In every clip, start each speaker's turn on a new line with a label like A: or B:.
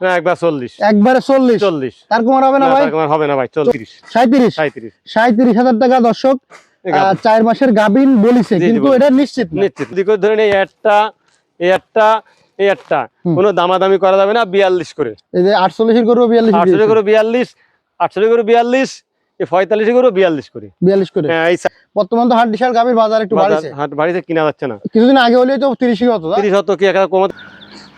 A: একবার চল্লিশ।
B: একবারে চল্লিশ?
A: চল্লিশ।
B: তার কমার হবে না
A: না,
B: ভাই?
A: হবে না ভাই চল্লিশ।
B: সাঁত্রিশ
A: সাঁত্রিশ
B: সাঁত্রিশ হাজার টাকা দর্শক চার মাসের গাবিন বলিছে
A: জি, জি,
B: কিন্তু এটা নিশ্চিত
A: নিশ্চিত। যদি ধরেন এই একটা এই একটা এই একটা কোনো দামাদামি করা যাবে না বিয়াল্লিশ করে।
B: এই যে আটচল্লিশের করব বিয়াল্লিশ
A: আটশো করে বিয়াল্লিশ আটশো করে বিয়াল্লিশ পঁয়তাল্লিশ করে বিয়াল্লিশ করে।
B: বিয়াল্লিশ করে।
A: হ্যাঁ
B: বর্তমান তো হাট বিশাল গাবির বাজার একটু বাড়ছে।
A: হাট বাড়িতে কিনা যাচ্ছে না।
B: কিছুদিন আগে হলেই তো তিরিশই হতো
A: তিরিশ হতো কি একটা কমা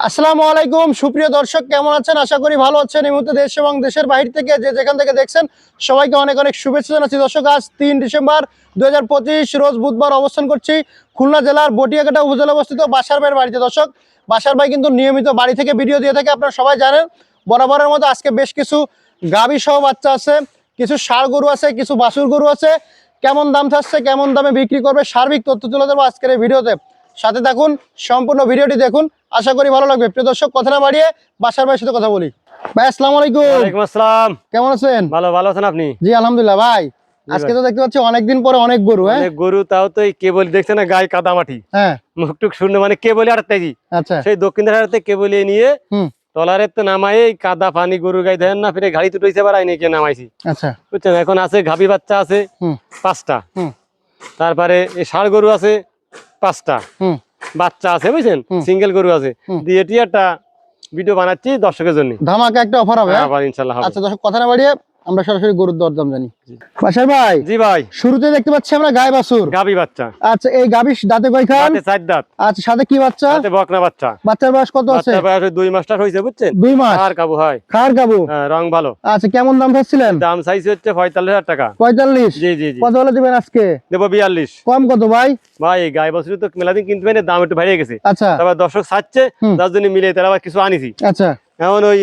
B: আসসালামু আলাইকুম। সুপ্রিয় দর্শক, কেমন আছেন? আশা করি ভালো আছেন। এই মুহূর্তে দেশ এবং দেশের বাইরে থেকে যে যেখান থেকে দেখছেন, সবাইকে অনেক অনেক শুভেচ্ছা জানাচ্ছি। দর্শক, আজ তিন ডিসেম্বর দু হাজার পঁচিশ, রোজ বুধবার অবস্থান করছি খুলনা জেলার বটিয়াকাটা উপজেলা অবস্থিত বাসার ভাইয়ের বাড়িতে। দর্শক, বাসার ভাই কিন্তু নিয়মিত বাড়ি থেকে ভিডিও দিয়ে থাকে, আপনারা সবাই জানেন। বরাবরের মতো আজকে বেশ কিছু গাভী সহ বাচ্চা আছে, কিছু ষাড় গরু আছে, কিছু বাছুর গরু আছে। কেমন দাম থাকছে, কেমন দামে বিক্রি করবে, সার্বিক তথ্য তুলে দেবো আজকের এই ভিডিওতে। সাথে থাকুন সম্পূর্ণ ভিডিওটি দেখুন। আশা করি ভালো লাগবে। প্রিয় দর্শক কথা না বাড়িয়ে বাসার ভাইয়ের সাথে কথা বলি। ভাই আসসালামু আলাইকুম।
A: ওয়ালাইকুম আসসালাম।
B: কেমন আছেন?
A: ভালো ভালো আছেন আপনি?
B: জি আলহামদুলিল্লাহ ভাই। আজকে তো দেখতে পাচ্ছি অনেকদিন পরে অনেক গরু হ্যাঁ?
A: গরু তাও তো এই কেবল দেখছে না গায়ে কাদা মাটি?
B: হ্যাঁ।
A: মুখ টুক শূন্য মানে কেবলি আটতে কি
B: আচ্ছা।
A: সেই দক্ষিণ হাটতে কেবলি নিয়ে
B: হুম।
A: টলারের তো নামাই কাদা পানি গরু গাই দেন না ফিরে গাড়ি তুটাইছে এবার আইনে কে নামাইছি।
B: আচ্ছা।
A: বুঝছেন এখন আছে গাভী বাচ্চা আছে
B: হুম।
A: পাঁচটা।
B: হুম।
A: তারপরে এই ষাড় গরু আছে পাঁচটা। বাচ্চা আছে বুঝছেন? সিঙ্গেল গরু আছে। দিয়ে এটি একটা ভিডিও বানাচ্ছি দর্শকের জন্য।
B: ধামাকা একটা অফার হবে হ্যাঁ?
A: হবে।
B: আচ্ছা দর্শক কথা না বাড়িয়ে আমরা সরাসরি গরুর দরদাম জানি। বাসার ভাই
A: জি ভাই।
B: শুরুতে দেখতে পাচ্ছি আমরা গায়ে বাছুর।
A: গাভী বাচ্চা।
B: আচ্ছা এই গাভী দাঁতে কয় খান?
A: চার দাঁত।
B: আচ্ছা সাথে কি বাচ্চা?
A: হাতে বকনা বাচ্চা।
B: বাচ্চার বয়স কত আছে?
A: বয়স দুই মাসটা হয়েছে বুঝছেন?
B: দুই মাস?
A: আর কাবু হয়।
B: খার গাবু
A: হ্যাঁ, রং ভালো।
B: আচ্ছা কেমন দাম চাচ্ছিলেন?
A: দাম চাইছে হচ্ছে পঁয়তাল্লিশ হাজার টাকা।
B: পঁয়তাল্লিশ?
A: জি জি জি।
B: কত হলে দিবেন আজকে?
A: দেবো বিয়াল্লিশ।
B: কম কত ভাই?
A: ভাই গায়ে বছর তো মেলাদিন কিনতে পারি দাম একটু বেড়ে গেছে।
B: আচ্ছা।
A: তারপর দর্শক চাচ্ছে। যার জন্য মিলে তারা আবার কিছু আনিছি।
B: আচ্ছা।
A: এখন ওই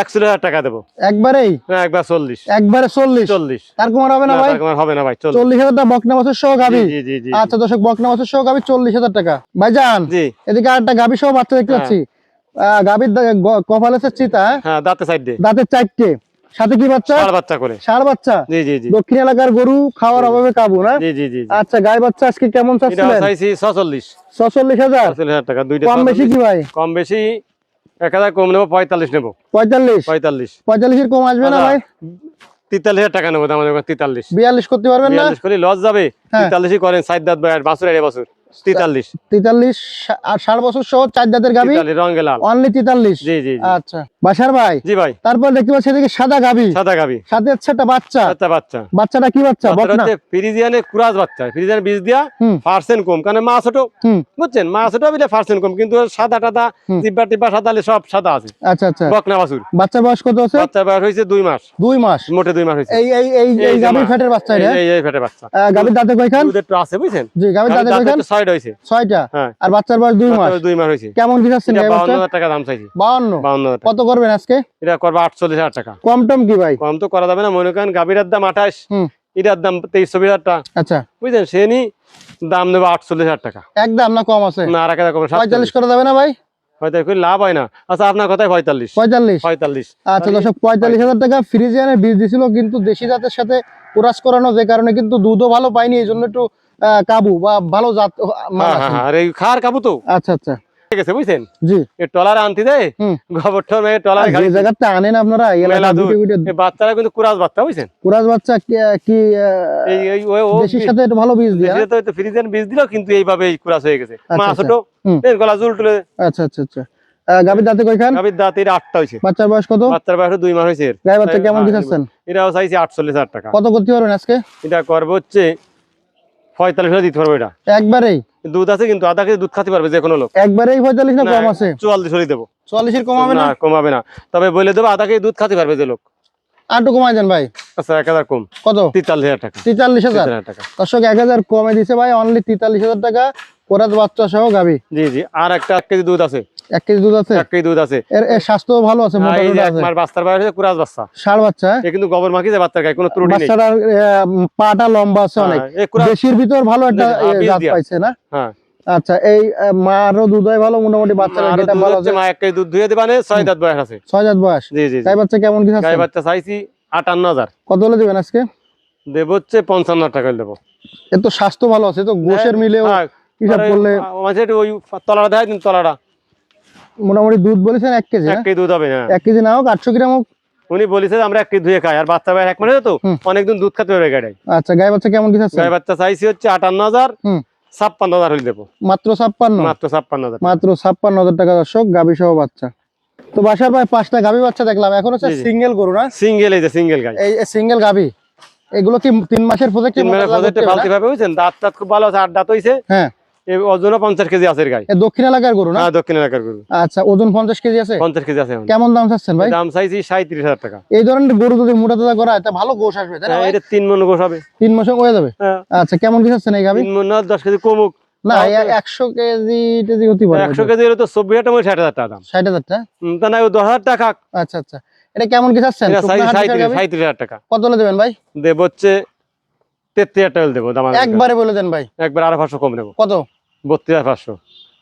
A: একশো হাজার টাকা দেবো।
B: একবারেই?
A: একবার চল্লিশ।
B: একবারে চল্লিশ?
A: চল্লিশ।
B: তার কমার হবে না
A: না,
B: ভাই?
A: হবে না ভাই চল্লিশ।
B: চল্লিশ হাজার টাকা বকনা বছর সহ গাবি?
A: জি জি জি
B: আচ্ছা দর্শক বকনা বছর সহ গাবি চল্লিশ হাজার টাকা। ভাইজান
A: জি।
B: এদিকে আরেকটা গাবি সহ বাচ্চা দেখতে। পাচ্ছি। গাবির কপাল আছে চিতা হ্যাঁ?
A: দাঁতে সাইড দিয়ে।
B: চারটে। সাথে কি বাচ্চা?
A: ষাট বাচ্চা করে।
B: ষাড় বাচ্চা?
A: জি জি জি।
B: দক্ষিণ এলাকার গরু খাওয়ার অভাবে কাবু না?
A: জি জি জি জি।
B: আচ্ছা গাই বাচ্চা আজকে কেমন চাচ্ছিলেন?
A: চাইছি
B: হাজার?
A: টাকা দুইটা
B: কম বেশি কি ভাই?
A: কম বেশি এক হাজার কম নেব পঁয়তাল্লিশ নেব।
B: পঁয়তাল্লিশ?
A: পঁয়তাল্লিশ।
B: পঁয়তাল্লিশের কম আসবে না ভাই?
A: তেতাল্লিশ হাজার টাকা নেব আমাদের তেতাল্লিশ।
B: বিয়াল্লিশ করতে পারবেন না?
A: বিয়াল্লিশ করে লস যাবে।
B: হ্যাঁ।
A: তেতাল্লিশই করেন সাইড দাঁত আর বাসুর বছর তেতাল্লিশ।
B: তেতাল্লিশ আর ষাট বছর সহ চার জাতের গাবি?
A: রঙে লাল।
B: অনলি তেতাল্লিশ?
A: জি জি জি।
B: আচ্ছা। বাসার ভাই?
A: জি ভাই।
B: তারপর দেখতে পাচ্ছি এদিকে সাদা গাবি।
A: সাদা গাবি।
B: সাথে হচ্ছে একটা বাচ্চা।
A: বাচ্চা বাচ্চা।
B: বাচ্চাটা কি বাচ্চা? বকনা?
A: ফ্রিজিয়ানে কুরাজ বাচ্চা। ফ্রিজিয়ানে বীজ দিয়া পার্সেন্ট কম। কারণ মা ছোট। বুঝছেন? মা ছোট বিলে পার্সেন্ট কম। কিন্তু সাদা টাদা
B: হুম।
A: টিব্বা টিব্বা সাদা সব সাদা আছে।
B: আচ্ছা আচ্ছা।
A: বকনা বাছুর।
B: বাচ্চার বয়স কত আছে?
A: বাচ্চার বয়স হয়েছে দুই মাস।
B: দুই মাস।
A: মোটে দুই মাস হয়েছে।
B: এই এই এই
A: এই
B: এই
A: যে
B: গাবির
A: মা।
B: ফ্যাটের বাচ্চা
A: এই- এই- এই বাচ্চা।
B: আহ, দাঁতে কয়খান?
A: দুধ আছে বুঝছেন?
B: জি গাবির দাঁতে কয়খান?
A: সাইড হয়েছে।
B: ছয়টা?
A: হ্যাঁ।
B: আর বাচ্চার বয়স দুই মাস?
A: দুই মাস হয়েছে।
B: কেমন কি চাচ্ছেন
A: এটা
B: গাই
A: বাউন্ন
B: বাচ্চা?
A: হাজার টাকা দাম চাইছি।
B: বাউন্ন?
A: বাউন্ন
B: কত করবেন আজকে?
A: এটা করব আটচল্লিশ হাজার টাকা।
B: কম টম কি ভাই?
A: কম তো করা যাবে না। মনে করেন গাভীরার দাম আঠাশ এটার দাম তেইশ চব্বিশ হাজার টাকা।
B: আচ্ছা।
A: বুঝলেন? সে নি দাম নেব আটচল্লিশ হাজার টাকা।
B: একদম না কম আছে?
A: না আর এক হাজার
B: পঁয়তাল্লিশ করা যাবে না ভাই?
A: পঁয়তাল্লিশ লাভ হয় না। আচ্ছা আপনার পঁয়তাল্লিশ।
B: পঁয়তাল্লিশ?
A: পঁয়তাল্লিশ।
B: আচ্ছা দর্শক পঁয়তাল্লিশ হাজার টাকা ফ্রিজিয়ানের বীজ দিছিল কিন্তু দেশি জাতের সাথে কোরাস করানো যে কারণে কিন্তু দুধও ভালো পাইনি এই জন্য একটু কাবু বা ভালো জাত
A: হ্যাঁ। হ্যাঁ আর এই খার কাবু তো?
B: আচ্ছা আচ্ছা।
A: ঠিক বুঝছেন?
B: জি।
A: টলার আনতে দেয় গোবর ঠোর মেয়ে টলার
B: আর জায়গাতে আনেন আপনারা এই
A: মেলা
B: এলাকায়
A: দুধ
B: গুটে গুটে
A: এই বাচ্চারা কিন্তু কুরাজ বাচ্চা বুঝছেন?
B: কোরাস বাচ্চা কি- কি
A: এই এই ও- ও
B: দেশির সাথে একটু ভালো বীজ দিয়ে
A: দেশে তো ফ্রিজেন বীজ দিল কিন্তু এইভাবে কুরাজ হয়ে গেছে। মা
B: আচ্ছা,
A: ছোট এর গলা জুল
B: আচ্ছা আচ্ছা আচ্ছা। দাঁতে কয়খান?
A: গাভীর দাঁত এটা আটটা
B: বাচ্চার বয়স কত?
A: বাচ্চার বয়স দুই মাস হয়েছে।
B: বাচ্চা কেমন
A: হ্যাঁ, এটাও চাইছি আটচল্লিশ হাজার টাকা।
B: কত করতে পারবেন আজকে?
A: এটা করব হচ্ছে পঁয়তাল্লিশ হাজার দিতে পারব এটা।
B: একবারেই?
A: দুধ আছে কিন্তু আধা কেজি দুধ খাতে পারবে যে কোনো লোক।
B: একবারেই পঁয়তাল্লিশ না কম আছে
A: চুয়াল্লিশ দেবো।
B: চুয়াল্লিশের কমাবে না?
A: কমাবে না। তবে বলে দেবো আধা কেজি দুধ খাতে পারবে যে লোক।
B: কমাই দেন ভাই।
A: আচ্ছা এক হাজার কম।
B: কত?
A: তেতাল্লিশ হাজার টাকা।
B: হাজার?
A: তেতাল্লিশ হাজার টাকা।
B: দর্শক এক হাজার কমে দিছে ভাই অনলি তেতাল্লিশ হাজার টাকা। কোরাত বাচ্চা সহ গাবি।
A: জি জি। আর একটা এক কেজি দুধ আছে।
B: এক কেজি দুধ আছে?
A: এক কেজি দুধ আছে।
B: এর এর স্বাস্থ্য ভালো আছে মোটা
A: এই যে
B: মোটা
A: এক
B: আছে।
A: মাস বাচ্চার বয়স হচ্ছে কুরাজ বাচ্চা।
B: ষাড় বাচ্চা হ্যাঁ?
A: এ কিন্তু গোবর মাখি যে বাচ্চার গায়ে কোনো ত্রুটি নেই।
B: বাচ্চাটার পাটা লম্বা আছে অনেক।
A: হ্যাঁ, এ কুরাজ
B: দেশির ভিতর ভালো একটা
A: দেশি, হ্যাঁ,
B: এ,
A: বীজ
B: জাত পাইছে না?
A: হ্যাঁ।
B: আচ্ছা এই মারও দুধ হয় ভালো মোটামুটি বাচ্চার এটা ভালো আছে।
A: মা এক কেজি দুধ ধুয়ে দেবানে ছয় দাঁত বয়স আছে।
B: ছয় জাত বয়স।
A: জি জি জি।
B: গাই বাচ্চা কেমন কি?
A: বাচ্চা চাইছি
B: কত হলে দেবেন আজকে?
A: দেবো হচ্ছে পঞ্চান্ন হাজার টাকা দেবো।
B: এর তো স্বাস্থ্য ভালো আছে তো গোশের মিলেও
A: হ্যাঁ,
B: হিসাব করলে
A: ওই তলাটা দেখাই দিন তলাটা।
B: মোটামুটি দুধ বলেছেন এক কেজি
A: এক
B: হ্যাঁ?
A: কেজি দুধ হবে না
B: এক কেজি না হোক আটশো গ্রাম হোক।
A: উনি বলেছে আমরা এক কেজি ধুয়ে খাই আর বাচ্চা ভাই এক মাসে তো। অনেকদিন দুধ খাতে হবে গাড়ি
B: আচ্ছা গায়ে বাচ্চা কেমন কি চাচ্ছেন
A: গাই বাচ্চা চাইছি হচ্ছে আটান্ন হাজার। ছাপ্পান্ন হাজার হলে দেবো।
B: মাত্র ছাপ্পান্ন?
A: মাত্র ছাপ্পান্ন হাজার
B: মাত্র ছাপ্পান্ন হাজার টাকা দর্শক গাভী সহ বাচ্চা। তো বাসার ভাই পাঁচটা গাভী বাচ্চা দেখলাম এখন হচ্ছে। সিঙ্গেল গরু না?
A: সিঙ্গেল এই যে সিঙ্গেল গাই।
B: এই সিঙ্গেল গাভী এগুলো কি তিন মাসের প্রজেক্ট
A: তিন মানে প্রজেক্টে ফালতি ভাবে বুঝছেন? দাঁত টাত খুব ভালো আছে আট দাঁত হইছে।
B: হ্যাঁ।
A: এই পঞ্চাশ কেজি আছে গাই
B: দক্ষিণ এলাকার গরু না?
A: হ্যাঁ দক্ষিণ এলাকার গরু।
B: আচ্ছা ওজন পঞ্চাশ কেজি আছে?
A: পঞ্চাশ কেজি আছে
B: কেমন দাম চাচ্ছেন ভাই?
A: দাম চাইছি সাঁত্রিশ হাজার টাকা।
B: এই ধরনের গরু যদি মোটা তাজা করা হয় ভালো গোশ আসবে তাই না
A: হ্যাঁ,
B: ভাই?
A: এটা তিন মন গোস হবে।
B: তিন মাসে যাবে? আচ্ছা কেমন কি চাচ্ছেন এই গাভী?
A: তিন মন দশ কেজি কমুক।
B: না একশো কেজি টেজি হতে পারে
A: একশো কেজি হলে তো চব্বিশ হাজার টাকা ষাট হাজার টাকা দাম।
B: ষাট হাজার টাকা
A: তা না দশ হাজার টাকা।
B: আচ্ছা আচ্ছা। এটা কেমন কি চাচ্ছেন?
A: সাঁত্রিশ হাজার টাকা।
B: কত দেবেন ভাই?
A: দেব হচ্ছে তেত্রিশ হাজার টাকা দেবো দাম
B: একবারে বলে দেন ভাই।
A: একবার আরও পাঁচশো কম নেব।
B: কত?
A: বত্রিশ হাজার পাঁচশো।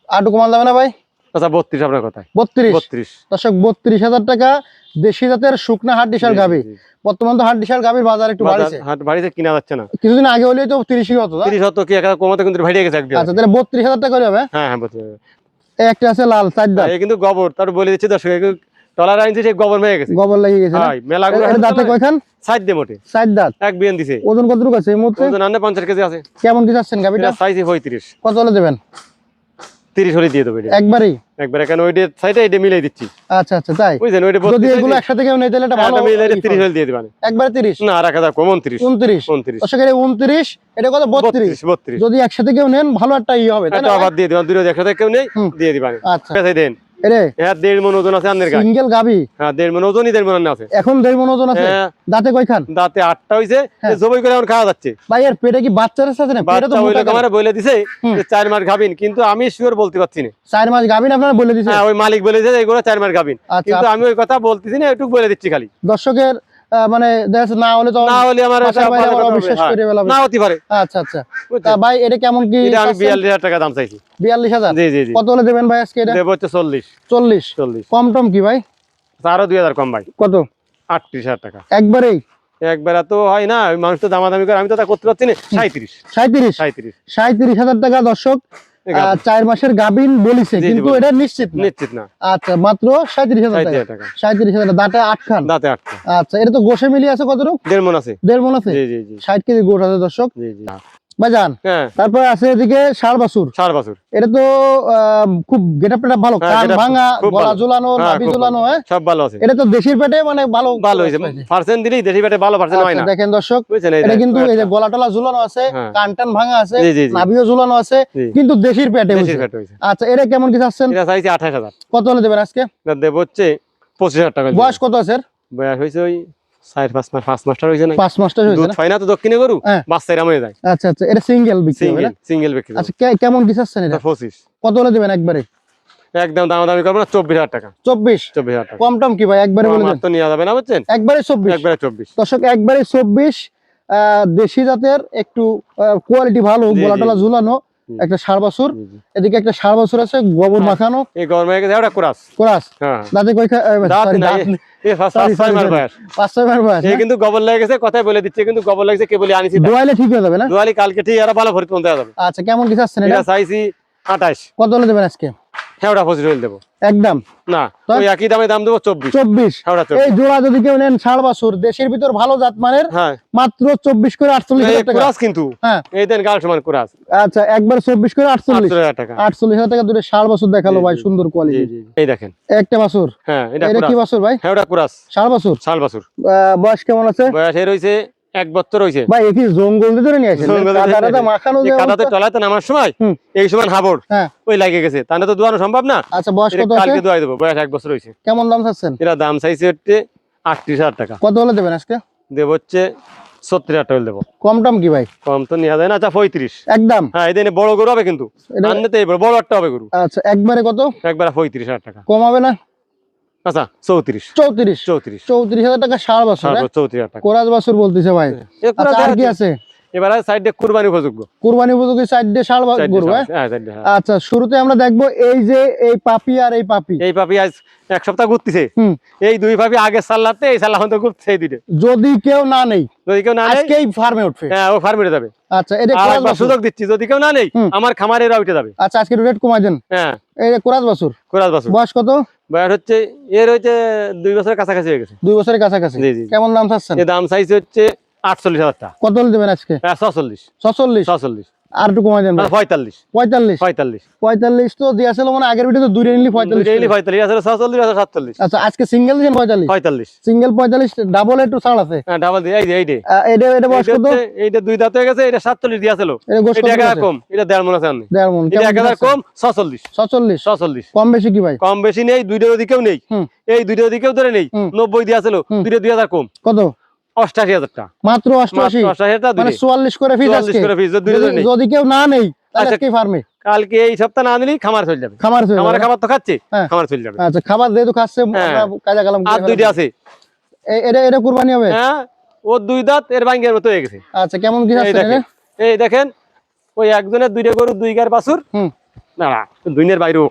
B: আটু কমান যাবে না ভাই?
A: আচ্ছা বত্রিশ আপনার কথায়।
B: বত্রিশ?
A: বত্রিশ।
B: দর্শক বত্রিশ হাজার টাকা দেশি জাতের শুকনা হাট ডিশাল গাভী বর্তমান তো হাট ডিশাল গাভীর বাজার একটু বাড়ছে।
A: হাট বাড়িতে কিনা যাচ্ছে না।
B: কিছুদিন আগে হলেই তো তিরিশই হতো
A: তিরিশ হতো কি একটা কমাতে কিন্তু ভাইড়ে গেছে একদিন।
B: আচ্ছা তাহলে বত্রিশ হাজার টাকা করে হবে?
A: হ্যাঁ হ্যাঁ বত্রিশ
B: একটা আছে লাল দাঁত।
A: কিন্তু গোবর তার বলে দিচ্ছি দর্শক টলার আনছে সে গোবর মেয়ে গেছে।
B: গোবর লেগে গেছে?
A: হাই মেলা
B: দাঁতে কয়খান?
A: সাইড দিয়ে মোটে।
B: চার দাঁত?
A: এক বিয়ান দিছে।
B: ওজন কতটুকু আছে এই মুহূর্তে?
A: ওজন আনলে পঞ্চাশ কেজি আছে।
B: কেমন কি চাচ্ছেন
A: এটা সাইজে পঁয়ত্রিশ।
B: কত হলে দেবেন?
A: তিরিশ হলে দিয়ে দেবো এটা।
B: একবারেই?
A: একবার এখানে ওইটা সাইডে এটা মিলাই দিচ্ছি।
B: আচ্ছা আচ্ছা তাই?
A: বুঝছেন ওইটা
B: যদি এগুলো একসাথে কেউ নেই তাহলে এটা ভালো।
A: মিলাই তিরিশ হলে দিয়ে দেবেন
B: একবারে তিরিশ?
A: না আর এক হাজার কম উনত্রিশ।
B: উনত্রিশ?
A: উনত্রিশ।
B: দর্শক এটা উনত্রিশ এটা কত? বত্রিশ।
A: বত্রিশ বত্রিশ।
B: যদি একসাথে কেউ নেন ভালো একটা ইয়ে হবে তাই না ভাই?
A: আবার দিয়ে দিবেন দুই একসাথে কেউ নেই দিয়ে দিবেন।
B: আচ্ছা।
A: দেন।
B: এরে
A: হ্যাঁ দেড় মন ওজন আছে আন্নের গায়ে।
B: সিঙ্গেল গাভী
A: হ্যাঁ দেড় মন ওজনই দেড় মন আছে।
B: এখন দেড় মন ওজন আছে?
A: হ্যাঁ।
B: দাঁতে কয়খান?
A: দাঁতে আটটা হইছে। জবই করে এখন খাওয়া যাচ্ছে।
B: ভাই এর পেটে কি বাচ্চার সাথে না? পেটে তো
A: বলে দিছে যে চার মাস কিন্তু আমি শিওর বলতে পারছি না।
B: চার মাস আপনারা বলে
A: হ্যাঁ ওই মালিক বলে এগুলো চার মাস
B: আচ্ছা।
A: কিন্তু আমি ওই কথা বলতেছি না একটু বলে দিচ্ছি খালি।
B: দর্শকের মানে না হলে তো
A: না হলে আমার
B: অবিশ্বাস করে
A: হ্যাঁ।
B: ফেলাবে।
A: না হতে পারে।
B: আচ্ছা আচ্ছা। তা ভাই এটা কেমন কি
A: এটা আমি
B: চাচ্ছেন?
A: বিয়াল্লিশ হাজার টাকা দাম চাইছি।
B: বিয়াল্লিশ হাজার?
A: জি জি
B: কত হলে দেবেন ভাই আজকে এটা?
A: দেবো হচ্ছে চল্লিশ।
B: চল্লিশ।
A: চল্লিশ।
B: কম টম কি ভাই?
A: আরও দুই হাজার কম ভাই।
B: কত?
A: আটত্রিশ হাজার টাকা।
B: একবারেই?
A: একবারে তো হয় না মানুষ তো দামাদামি করে আমি তো তা করতে পারছি না। সাঁত্রিশ
B: সাঁত্রিশ
A: সাঁত্রিশ
B: সাঁত্রিশ হাজার টাকা দর্শক। চার মাসের গাভিন বলিছে কিন্তু এটা নিশ্চিত
A: নিশ্চিত না।
B: আচ্ছা মাত্র সাঁত্রিশ হাজার টাকা। সাঁত্রিশ হাজার দাঁতে আটখান।
A: দাঁতে আটখান।
B: আচ্ছা এটা তো গোসে মিলিয়ে আছে কতটুকু?
A: দেড় মন আছে।
B: দেড় মন আছে? ষাট কেজি গোট আছে দর্শক। বাজান?
A: হ্যাঁ।
B: তারপর আছে এদিকে ষাড় বাছুর।
A: ষাট বছর।
B: এটা তো খুব গেটাপ টেটাপ ভালো।
A: হ্যাঁ,
B: কান ভাঙা গলা ঝুলানো
A: হ্যাঁ,
B: নাভি ঝুলানো। হ্যাঁ?
A: সব ভালো আছে।
B: এটা তো দেশির পেটে মানে ভালো
A: ভালো হয়েছে। পার্সেন্ট দিলেই দেশি পেটে ভালো পার্সেন্ট হয়
B: আচ্ছা,
A: না
B: দেখেন দর্শক এটা কিন্তু এই যে গলা টলা ঝুলানো আছে। কান টান ভাঙা আছে নাভিও ঝুলানো আছে কিন্তু দেশির পেটে হয়েছে। আচ্ছা এটা কেমন কি চাচ্ছেন?
A: এটা চাইছি আঠাশ হাজার।
B: কত হলে দেবেন আজকে?
A: দেবো হচ্ছে পঁচিশ হাজার টাকা।
B: বয়স কত আছে
A: বয়স হয়েছে ওই চার পাঁচ মাস পাঁচ হয়েছে না
B: পাঁচ হয়েছে
A: দুধ হয় না তো দক্ষিণে গরু
B: হ্যাঁ।
A: বাচ্চা এরাম হয়ে যায়।
B: আচ্ছা আচ্ছা এটা সিঙ্গেল বিক্রি
A: সিঙ্গেল সিঙ্গেল বিক্রি
B: আচ্ছা কেমন কি চাচ্ছেন এটা?
A: এটা পঁচিশ।
B: কত হলে দেবেন একবারে?
A: একদম দামাদামি করব না চব্বিশ হাজার টাকা।
B: চব্বিশ?
A: চব্বিশ হাজার টাকা।
B: কম টম কি ভাই? একবারে বলে
A: তো যাবে না বুঝছেন?
B: একবারে চব্বিশ?
A: একবারে চব্বিশ।
B: দর্শক একবারে চব্বিশ। আহ, দেশি জাতের একটু কোয়ালিটি ভালো
A: জি,
B: গলা ঝুলানো। একটা সার বাছুর। এদিকে একটা সার বাছুর আছে গোবর
A: হ্যাঁ।
B: মাখানো।
A: এই গোবর কোরাস।
B: কোরাস।
A: হ্যাঁ।
B: দাঁতে কই খা-
A: দাঁত নাই, ছয়
B: মার
A: বয়স।
B: পাঁচ ছয় মার বয়স
A: কিন্তু গোবর লাগে গেছে কথাই বলে দিচ্ছে কিন্তু গোবর লাগছে কে বলে আনিছি
B: দোয়ালে ঠিক হয়ে যাবে না?
A: দুয়ালি কালকে ঠিক আর ভালো ভরি পৌঁছে যাবে
B: আচ্ছা কেমন কি চাচ্ছেন এটা?
A: চাইছি আঠাশ।
B: কত হলে দেবেন আজকে?
A: হ্যাঁ ওটা হইল দেবো।
B: একদম।
A: না ওই একই দামে দাম দেবো চব্বিশ।
B: চব্বিশ।
A: ওটা
B: এই জোড়া যদি কেউ নেন বাছুর দেশের ভিতর ভালো জাত মানের
A: হ্যাঁ।
B: মাত্র চব্বিশ করে আটচল্লিশ
A: এই
B: হাজার টাকা।
A: কুরাস কিন্তু।
B: হ্যাঁ।
A: এই দেন গাল সমান কুরাস।
B: আচ্ছা একবার চব্বিশ করে আটচল্লিশ।
A: হাজার টাকা।
B: আটচল্লিশ হাজার টাকা দূরে ষাড় বাছুর দেখাল ভাই সুন্দর কোয়ালিটি।
A: এই দেখেন।
B: একটা বাছুর।
A: হ্যাঁ এটা
B: কি বাছুর ভাই?
A: কুরাস।
B: বাছুর?
A: বাছুর।
B: বয়স কেমন আছে?
A: বয়স হইছে এক বছর হইছে।
B: ভাই জঙ্গল ধরে নিয়ে আসেন?
A: জঙ্গল দিয়ে
B: কাদা
A: ধরে
B: টাদা মাখানো
A: এই
B: যে
A: কাদাতে। টলাতে নামার সময় এই সময় হাবড়
B: হ্যাঁ।
A: ওই লাগে গেছে। তাহলে তো দোয়ানো সম্ভব না।
B: আচ্ছা বয়স কত আছে?
A: কালকে দোয়াই দেবো। বয়স এক বছর
B: কেমন দাম চাচ্ছেন?
A: এটা দাম চাইছে হচ্ছে আটত্রিশ হাজার টাকা।
B: কত হলে দেবেন আজকে?
A: দেবো হচ্ছে সত্তর হাজার টাকা দেবো।
B: কম টম কি ভাই?
A: কম তো নেওয়া যায় না। আচ্ছা পঁয়ত্রিশ।
B: একদম।
A: হ্যাঁ এই দিনে বড় গরু হবে কিন্তু। আনতে বড় একটা হবে গরু।
B: আচ্ছা একবারে কত?
A: একবার পঁয়ত্রিশ হাজার টাকা।
B: কম হবে না?
A: আচ্ছা চৌত্রিশ।
B: চৌত্রিশ।
A: চৌত্রিশ।
B: চৌত্রিশ হাজার টাকা সার বাছুর হ্যাঁ?
A: চৌত্রিশ হাজার টাকা।
B: কোরাজ বাছুর বলতেছে ভাই। আচ্ছা কি আছে?
A: এবার সাইডে কুরবানি উপযোগ্য।
B: কুরবানি উপযোগী চারটে শাল গরু হ্যাঁ?
A: হ্যাঁ, হ্যাঁ।
B: আচ্ছা শুরুতে আমরা দেখব এই যে এই পাপি আর এই পাপি।
A: এই পাপি আজ এক সপ্তাহ ঘুরতেছে। এই দুই পাপি আগে সাল্লাতে এই সাল্লাহ তো ঘুরছে এই দুইটা।
B: যদি কেউ না নেই
A: যদি কেউ না
B: ফার্মে উঠবে।
A: হ্যাঁ ও ফার্মে যাবে।
B: আচ্ছা এটা
A: সুযোগ দিচ্ছি যদি কেউ না নেই। আমার খামারেরা উঠে যাবে।
B: আচ্ছা আজকে রেট কমাই দেন।
A: হ্যাঁ।
B: এই যে কোরাজ বাছুর।
A: কোরাজ বাসু
B: বয়স কত?
A: বয়স হচ্ছে এর হচ্ছে দুই বছরের কাছাকাছি হয়ে গেছে।
B: দুই বছরের কাছাকাছি। কেমন দাম চাচ্ছেন?
A: এর দাম চাইছে হচ্ছে আটচল্লিশ হাজার টাকা।
B: কত দেবেন আজকে?
A: হ্যাঁ ছচল্লিশ।
B: ছচল্লিশ?
A: ছচল্লিশ।
B: আর একটু কমাই দেন
A: মানে পঁয়তাল্লিশ।
B: পঁয়তাল্লিশ?
A: পঁয়তাল্লিশ।
B: পঁয়তাল্লিশ তো মানে আগের ভিডিও তো দূরে নিলি পঁয়তাল্লিশ
A: ছচল্লিশ আছে সাতচল্লিশ।
B: আচ্ছা আজকে সিঙ্গেল পঁয়তাল্লিশ?
A: পঁয়তাল্লিশ।
B: সিঙ্গেল পঁয়তাল্লিশ ডাবল একটু ছাড় আছে।
A: হ্যাঁ ডাবল দিয়ে এই যে এইটে
B: এটা এটা বয়স কত?
A: এইটা দুই দাঁত হয়ে গেছে এটা সাতচল্লিশ দিয়ে আসলো।
B: এটা
A: এক কম এটা দেড় মন আছে আপনি
B: দেড় মন
A: এটা এক হাজার কম ছচল্লিশ।
B: ছচল্লিশ?
A: ছচল্লিশ।
B: কম বেশি কি ভাই?
A: কম বেশি নেই দুইটার ওদিকেও নেই। এই দুইটার ওদিকেও ধরে নেই। নব্বই দিয়ে আসলো দুইটা দুই হাজার কম।
B: কত?
A: অষ্টাশি হাজার টাকা
B: মাত্র
A: অষ্টাশি হাজার
B: মানে চুয়াল্লিশ করে
A: চুয়াল্লিশ করে ধরে
B: যদি- কেউ না নেই
A: আচ্ছা।
B: আজকে ফার্মে
A: কালকে এই সপ্তাহ না দিলেই খামার চলে যাবে।
B: খামার চলে যাবে।
A: খাবার তো খাচ্ছে
B: হ্যাঁ।
A: খামার চলে যাবে।
B: আচ্ছা খাবার যেহেতু খাচ্ছে
A: হ্যাঁ।
B: কাজা কালাম
A: আর দুইটা আছে।
B: এটা এটা কুরবানি হবে?
A: হ্যাঁ ও দুই দাঁত এর ভাঙ্গের মতো হয়ে গেছে।
B: আচ্ছা কেমন কি
A: দেখেন এই দেখেন ওই একজনের দুইটা গরু দুই গার বাছুর।
B: হুম।
A: না দুইনের বাইরেও।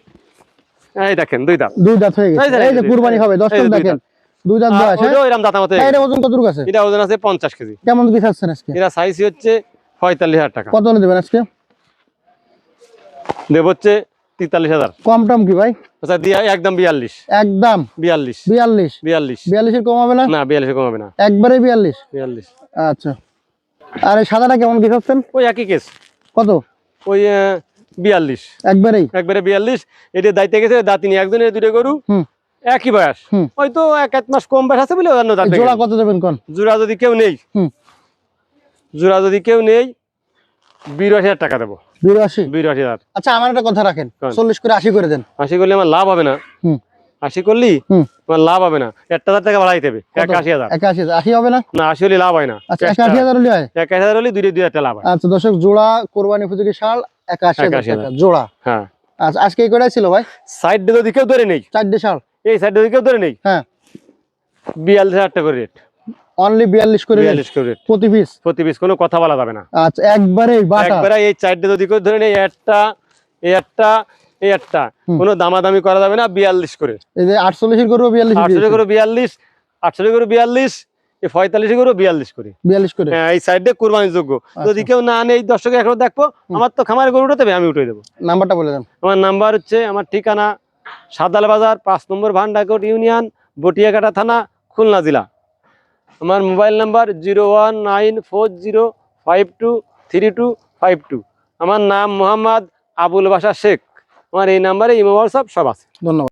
A: এই দেখেন দুই দাঁত।
B: দুই দাঁত হয়ে গেছে।
A: এই যে,
B: কুরবানি হবে দর্শক দেখেন। দুই দাঁত বয়স হ্যাঁ?
A: হ্যাঁ,
B: এটা ওজন আছে?
A: এটা ওজন আছে পঞ্চাশ কেজি।
B: কেমন কি চাচ্ছেন আজকে?
A: এটা সাইজ হচ্ছে পঁয়তাল্লিশ হাজার টাকা।
B: কত হলে দেবেন আজকে?
A: দেব হচ্ছে তেতাল্লিশ হাজার।
B: কম টম কি ভাই?
A: আচ্ছা দিয়া একদম বিয়াল্লিশ।
B: একদম?
A: বিয়াল্লিশ।
B: বিয়াল্লিশ?
A: বিয়াল্লিশ।
B: বিয়াল্লিশের কম হবে না?
A: না বিয়াল্লিশে কমাবে না।
B: একবারে বিয়াল্লিশ?
A: বিয়াল্লিশ।
B: আচ্ছা। আর এই সাদাটা কেমন কি চাচ্ছেন
A: ওই একই কেস
B: কত?
A: ওই বিয়াল্লিশ।
B: একবারেই?
A: একবারে বিয়াল্লিশ। এটা দায়িত্বে গেছে দাঁতিনি একজনের দুটো গরু।
B: হুম।
A: একই বয়স। হয়তো এক এক মাস কম বয়স আছে বলে অন্য দাঁতে
B: জোড়া কত দেবেন কোন?
A: জোড়া যদি কেউ নেই। জোড়া যদি কেউ নেই বিরাশি হাজার টাকা দেবো।
B: বিরাশি?
A: বিরাশি হাজার।
B: আচ্ছা আমার একটা কথা রাখেন। চল্লিশ করে আশি করে দেন।
A: আশি করলে আমার লাভ হবে না। আশি করলি আমার লাভ হবে না। একটা হাজার টাকা হবে। একাশি হাজার।
B: একাশি হাজার। আশি হবে না?
A: না আশি হলে লাভ হয় না।
B: আচ্ছা একাশি হাজার হলে হয়?
A: একাশি হাজার হলে দুই দুই হাজার লাভ হয়।
B: আচ্ছা দর্শক জোড়া কোরবানি উপযোগী শাল একাশি হাজার
A: হাজার।
B: জোড়া।
A: হ্যাঁ।
B: আচ্ছা আজকে কটাই ছিল ভাই?
A: সাইড যদি কেউ ধরে নেই।
B: চারটে শাল।
A: এই সাইড যদি কেউ ধরে নেই?
B: হ্যাঁ।
A: বিয়াল্লিশ হাজার টাকা করে রেট
B: অনলি বিয়াল্লিশ করে
A: বিয়াল্লিশ করে রেট
B: প্রতি পিস
A: প্রতি পিস কোনো কথা বলা যাবে না।
B: আচ্ছা একবারে
A: একবারে এই চারটে যদি কেউ ধরে নেই একটা একটা একটা কোনো দামাদামি করা যাবে না বিয়াল্লিশ করে।
B: এই যে আটচল্লিশের করব বিয়াল্লিশ
A: আটশো করে বিয়াল্লিশ আটশো করে বিয়াল্লিশ পঁয়তাল্লিশ করে বিয়াল্লিশ করে।
B: বিয়াল্লিশ করে।
A: হ্যাঁ, এই সাইডে কোরবানির যোগ্য যদি কেউ না নেই দর্শক এখন দেখব আমার তো খামারে গরু উঠাতে আমি উঠে দেবো।
B: নাম্বারটা বলে দেন।
A: আমার নাম্বার হচ্ছে আমার ঠিকানা সাদাল বাজার, পাঁচ নম্বর ভান্ডাকোট ইউনিয়ন বটিয়াকাটা থানা, খুলনা জেলা। আমার mobile number zero one nine four zero five two three two five two. আমার নাম মোহাম্মদ আবুল বাসা শেখ। আমার এই নাম্বারে ইমো, হোয়াটসঅ্যাপ সব আছে।
B: ধন্যবাদ।